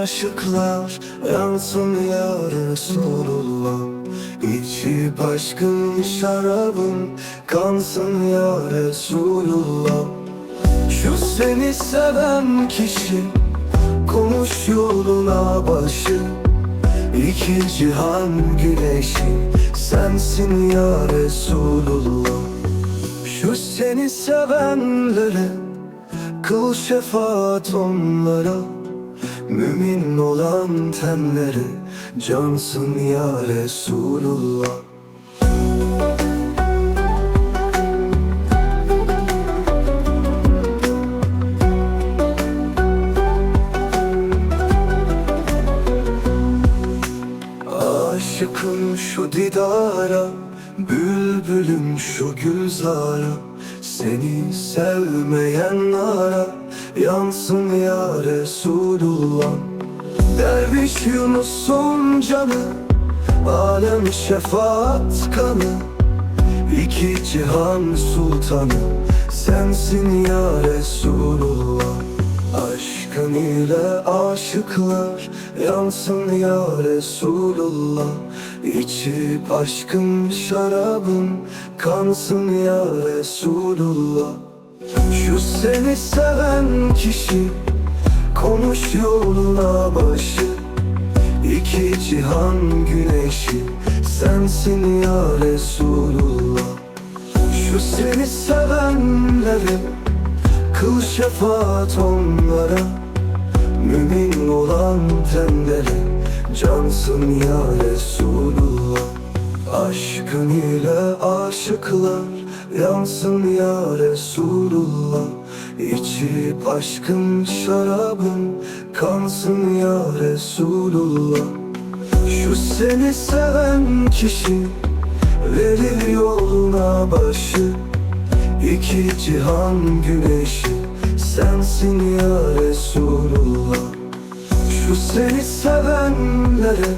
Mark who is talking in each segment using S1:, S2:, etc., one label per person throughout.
S1: aşıklar Yansın ya Resulullah. İçi başkın şarabın Kansın ya Resulullah. Şu seni seven kişi Konuş yoluna başı. İki cihan güneşi Sensin ya Resulullah. Şu seni sevenlere Kıl şefaat onlara Mümin olan tenlere Cansın ya Resulullah. Aşıkım şu didara Bülbülüm şu gülzara Seni sevmeyen ara Yansın ya Resulullah. Derviş Yunus'un canı Alem şefaat kanı. İki cihan sultanı Sensin ya Resulullah. Aşkın ile aşıklar Yansın ya Resulullah. İçip aşkın şarabın Kansın ya Resulullah Şu seni seven kişi Konuş yoluna başı. İki cihan güneşi Sensin ya Resulullah. Şu seni sevenlere Kıl şefaat onlara. Mümin olan tenlere Cansın ya Resulullah. Aşkın ile aşıklar Yansın ya Resulullah İçip aşkın şarabın Kansın ya Resulullah. Şu seni seven kişi Verir yoluna başı. İki cihan güneşi Sensin ya Resulullah. Şu seni sevenlere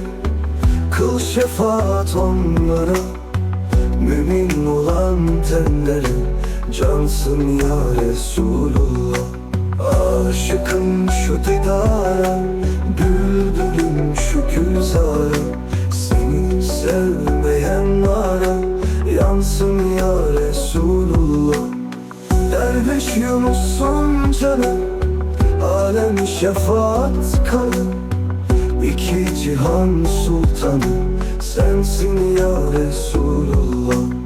S1: Kıl şefaat onlara Mümin olan tenlere Cansın ya Resulullah. Aşıkım şu didara Bülbülüm şu gülzara. Seni sevmeyen ara Yansın ya Resulullah. Derviş Yunus'un canı Alem şefaat kanı İki cihan sultanı Sensin ya Resulullah